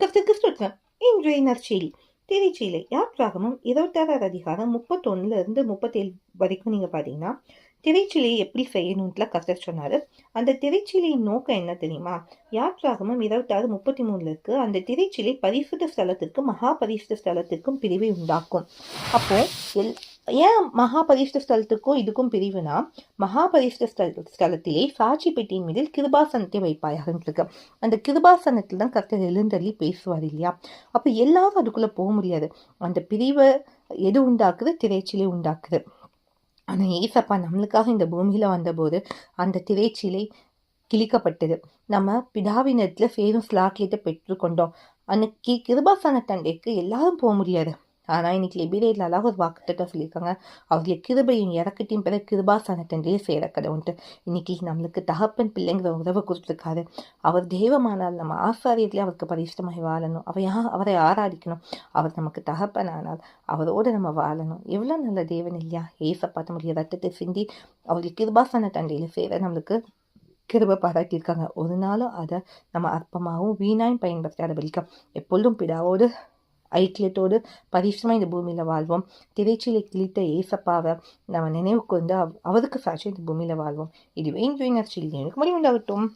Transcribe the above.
கர்த்தர் கிறிஸ்துவ இன்றைய நற்செய்தி. திரைச்சீலை யாத்ராகமம் இருபத்தாறாவது அதிகாரம் முப்பத்தொன்னுல இருந்து முப்பத்தேழு வரைக்கும் நீங்க பாத்தீங்கன்னா திரைச்சிலையை எப்படி செய்யணும்ல கர்த்தர் சொன்னாரு. அந்த திரைச்சீலையின் நோக்கம் என்ன தெரியுமா? யாத்ராகமம் இருபத்தாறு முப்பத்தி மூணுல இருக்கு. அந்த திரைச்சிலை பரிசுத்த ஸ்தலத்திற்கும் மகா பரிசுத்த ஸ்தலத்திற்கும் பிரிவை உண்டாக்கும். அப்போ எல் ஏன் மகாபரிஷ்ட ஸ்தலத்துக்கும் இதுக்கும் பிரிவுனா மகாபரிஷ்ட ஸ்தல ஸ்தலத்திலே சாட்சி பெட்டியின் மீது கிருபாசனத்தை வைப்பாயாக அந்த கிருபாசனத்தில் தான் கர்த்தர் எழுந்தள்ளி பேசுவார் இல்லையா? அப்போ எல்லாரும் அதுக்குள்ளே போக முடியாது. அந்த பிரிவை எது உண்டாக்குது? திரைச்சிலை உண்டாக்குது. ஆனால் ஏசப்பா நம்மளுக்காக இந்த பூமியில் வந்தபோது அந்த திரைச்சிலை கிழிக்கப்பட்டது. நம்ம பிதாவினத்தில் சேரும் ஸ்லாக்கியத்தை பெற்றுக்கொண்டோம். அன்னைக்கு கிருபாசன தண்டைக்கு எல்லாரும் போக முடியாது. ஆனால் இன்னைக்கு லிபிரேட்ல அழகாக ஒரு வாக்குத்தத்தை சொல்லியிருக்காங்க. அவருடைய கிருபையும் இறக்கத்தையும் பிற கிருபாசன தண்டையே சேர கடவுன்ட்டு இன்னைக்கு நம்மளுக்கு தகப்பன் பிள்ளைங்கிற உறவை கொடுத்துருக்காரு அவர் தெய்வமானால் நம்ம ஆசாரியத்திலே அவருக்கு பரிசுத்தமாய் வாழணும். அவையா அவரை ஆராதிக்கணும். அவர் நமக்கு தகப்பனானால் அவரோடு நம்ம வாழணும். எவ்வளோ நல்ல தேவன் இல்லையா? ஏசப்பா நம்முடைய ரத்தத்தை சிந்தி அவருடைய கிருபாசன தண்டையில் சேர நம்மளுக்கு கிருபை பாராட்டியிருக்காங்க. ஒரு நாளும் அதை நம்ம அற்பமாகவும் வீணாயும் பயன்படுத்தாத வலிக்க எப்பொழுதும் பிதாவோடு ஐக்கியத்தோடு பரிசுமா இந்த பூமியில் வாழ்வோம். திரைச்சிலை கிழித்த ஏசப்பாவை நம்ம நினைவு கொண்டு அவ் அவருக்கு சாட்சி இந்த பூமியில் வாழ்வோம். இதுவே இன்றைய நற்செய்தி எனக்கு முடிவு உண்டாகட்டும்